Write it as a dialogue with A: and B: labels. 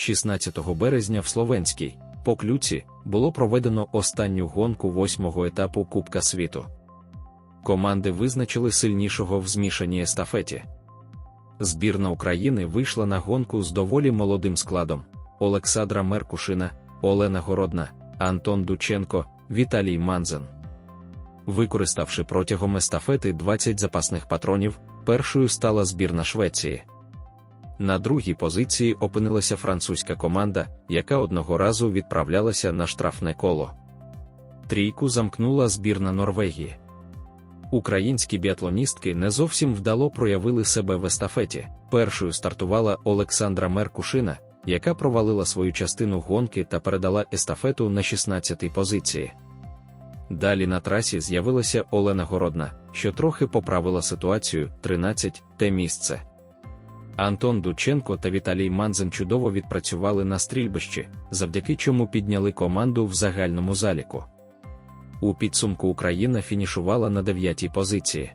A: 16 березня в Словенській Поклюці було проведено останню гонку восьмого етапу Кубка світу. Команди визначили сильнішого в змішаній естафеті. Збірна України вийшла на гонку з доволі молодим складом: Олександра Меркушина, Олена Городна, Антон Дученко, Віталій Манзен. Використавши протягом естафети 20 запасних патронів, першою стала збірна Швеції. На другій позиції опинилася французька команда, яка одного разу відправлялася на штрафне коло. Трійку замкнула збірна Норвегії. Українські біатлоністки не зовсім вдало проявили себе в естафеті. Першою стартувала Олександра Меркушина, яка провалила свою частину гонки та передала естафету на 16-й позиції. Далі на трасі з'явилася Олена Городна, що трохи поправила ситуацію 13 те місце. Антон Дученко та Віталій Манзен чудово відпрацювали на стрільбищі, завдяки чому підняли команду в загальному заліку. У підсумку Україна фінішувала на дев'ятій позиції.